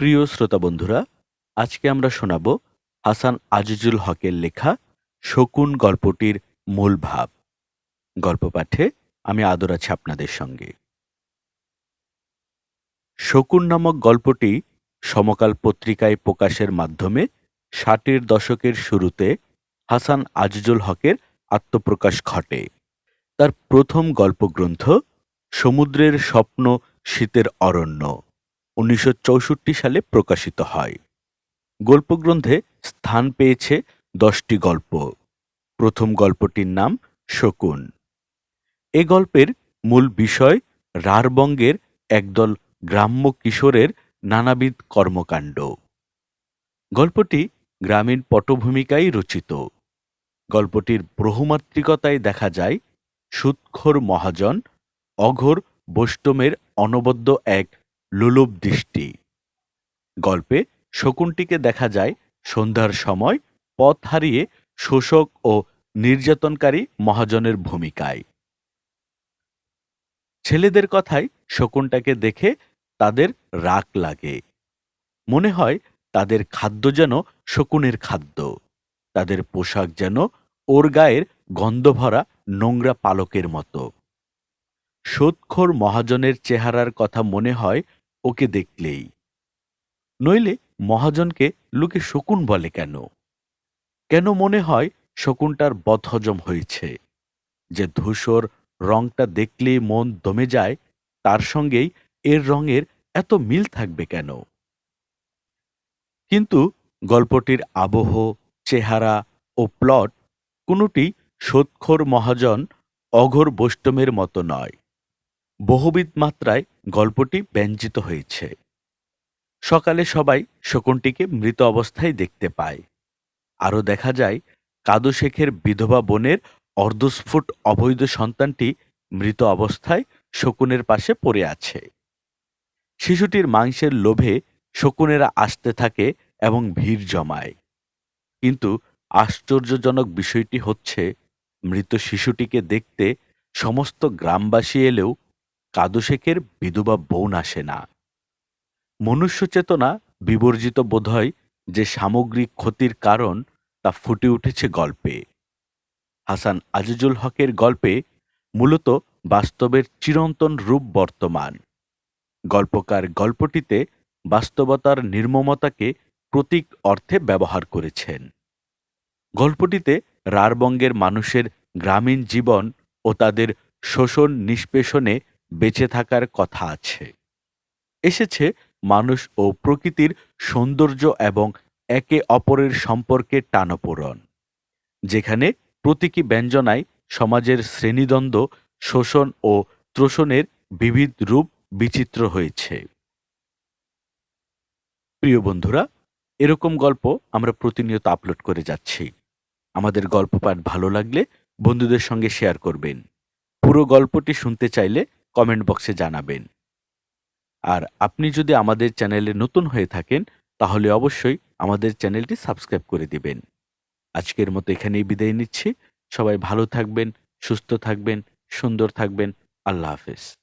প্রিয় শ্রোতা বন্ধুরা, আজকে আমরা শোনাব হাসান আজিজুল হকের লেখা শকুন গল্পটির মূল ভাব। গল্প পাঠে আমি আদর আছি আপনাদের সঙ্গে। শকুন নামক গল্পটি সমকাল পত্রিকায় প্রকাশের মাধ্যমে ষাটের দশকের শুরুতে হাসান আজিজুল হকের আত্মপ্রকাশ ঘটে। তার প্রথম গল্পগ্রন্থ সমুদ্রের স্বপ্ন শীতের অরণ্য। উনিশশো চৌষট্টি সালে প্রকাশিত হয়। গল্পগ্রন্থে স্থান পেয়েছে দশটি গল্প। প্রথম গল্পটির নাম শকুন। এ গল্পের মূল বিষয় রারবঙ্গের একদল গ্রাম্য কিশোরের নানাবিধ কর্মকাণ্ড। গল্পটি গ্রামীণ পটভূমিকায় রচিত। গল্পটির বহুমাত্রিকতায় দেখা যায় সুৎখোর মহাজন অঘোর বৈষ্টমের অনবদ্য এক লোলুপ দৃষ্টি। গল্পে শকুনটিকে দেখা যায় সন্ধ্যার সময় পথ হারিয়ে শোষক ও নির্যাতনকারী মহাজনের ভূমিকায়। ছেলেদের কথায় শকুনটাকে দেখে তাদের রাগ লাগে। মনে হয় তাদের খাদ্য যেন শকুনের খাদ্য। তাদের পোশাক যেন ওর গায়ের গন্ধভরা নোংরা পালকের মতো। সোৎখোর মহাজনের চেহারার কথা মনে হয় ওকে দেখলেই। নইলে মহাজনকে লোকে শকুন বলে কেন? কেন মনে হয় শকুনটার বদহজম হয়েছে? যে ধূসর রংটা দেখলেই মন দমে যায়, তার সঙ্গেই এর রঙের এত মিল থাকবে কেন? কিন্তু গল্পটির আবহ, চেহারা ও প্লট কোনোটি সোৎখোর মহাজন অঘোর বৈষ্টমের মতো নয়। বহুবিধ মাত্রায় গল্পটি ব্যঞ্জিত হয়েছে। সকালে সবাই শকুনটিকে মৃত অবস্থায় দেখতে পায়। আরও দেখা যায়, কাদু শেখের বিধবা বোনের অর্ধস্ফুট অবৈধ সন্তানটি মৃত অবস্থায় শকুনের পাশে পড়ে আছে। শিশুটির মাংসের লোভে শকুনেরা আসতে থাকে এবং ভিড় জমায়। কিন্তু আশ্চর্যজনক বিষয়টি হচ্ছে, মৃত শিশুটিকে দেখতে সমস্ত গ্রামবাসী এলেও কাদুশেখের বিধবা বোন আসে না। মনুষ্য চেতনা বিবর্জিত বোধহয় যে সামগ্রিক ক্ষতির কারণ তা ফুটে উঠেছে গল্পে। হাসান আজিজুল হকের গল্পে মূলত বাস্তবের চিরন্তন রূপ বর্তমান। গল্পকার গল্পটিতে বাস্তবতার নির্মমতাকে প্রতীক অর্থে ব্যবহার করেছেন। গল্পটিতে রারবঙ্গের মানুষের গ্রামীণ জীবন ও তাদের শোষণ নিষ্পেষণে বেঁচে থাকার কথা আছে। এসেছে মানুষ ও প্রকৃতির সৌন্দর্য এবং একে অপরের সম্পর্কে টানপোড়ন, যেখানে প্রতীকী ব্যঞ্জনায় সমাজের শ্রেণীদ্বন্দ্ব, শোষণ ও ত্রোষণের বিবিধ রূপ বিচিত্র হয়েছে। প্রিয় বন্ধুরা, এরকম গল্প আমরা প্রতিনিয়ত আপলোড করে যাচ্ছি। আমাদের গল্প পাঠ ভালো লাগলে বন্ধুদের সঙ্গে শেয়ার করবেন। পুরো গল্পটি শুনতে চাইলে কমেন্ট বক্সে জানাবেন। আর আপনি যদি আমাদের চ্যানেলে নতুন হয়ে থাকেন, তাহলে অবশ্যই আমাদের চ্যানেলটি সাবস্ক্রাইব করে দিবেন। আজকের মতো এখানেই বিদায় নিচ্ছি। সবাই ভালো থাকবেন, সুস্থ থাকবেন, সুন্দর থাকবেন। আল্লাহ হাফেজ।